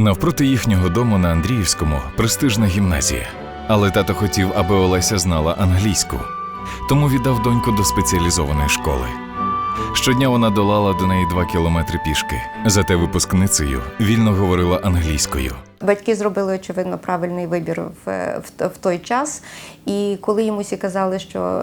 Навпроти їхнього дому на Андріївському престижна гімназія. Але тато хотів, аби Олеся знала англійську, тому віддав доньку до спеціалізованої школи. Щодня вона долала до неї два кілометри пішки. Зате випускницею вільно говорила англійською. Батьки зробили очевидно правильний вибір в, в, в той час. І коли йому всі казали, що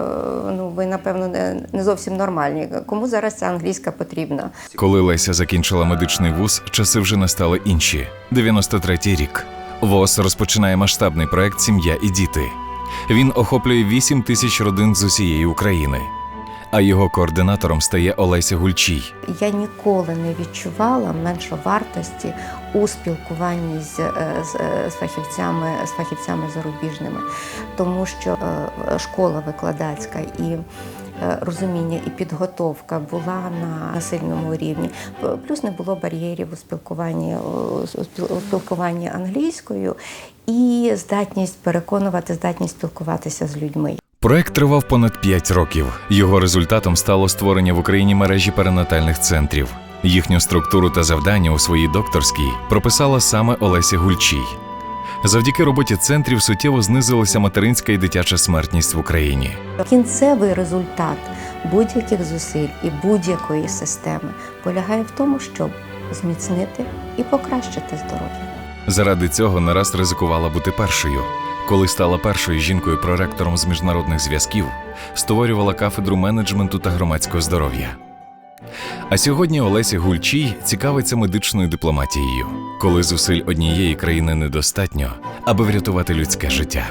ну ви напевно не, не зовсім нормальні, кому зараз ця англійська потрібна? Коли Леся закінчила медичний вуз, часи вже настали інші. 93-й рік. ВОЗ розпочинає масштабний проект Сім'я і діти. Він охоплює 8 тисяч родин з усієї України. А його координатором стає Олеся Гульчій. Я ніколи не відчувала меншовартості у спілкуванні з, е, з, е, з фахівцями з фахівцями зарубіжними, тому що е, школа викладацька і розуміння і підготовка була на сильному рівні. Плюс не було бар'єрів у спілкуванні у спілкуванні англійською і здатність переконувати, здатність спілкуватися з людьми. Проект тривав понад 5 років. Його результатом стало створення в Україні мережі перинатальних центрів. Їхню структуру та завдання у своїй докторській прописала саме Олеся Гульчій. Завдяки роботі центрів суттєво знизилася материнська і дитяча смертність в Україні. Кінцевий результат будь-яких зусиль і будь-якої системи полягає в тому, щоб зміцнити і покращити здоров'я. Заради цього не раз ризикувала бути першою. Коли стала першою жінкою-проректором з міжнародних зв'язків, створювала кафедру менеджменту та громадського здоров'я. А сьогодні Олеся Гульчій цікавиться медичною дипломатією, коли зусиль однієї країни недостатньо, аби врятувати людське життя.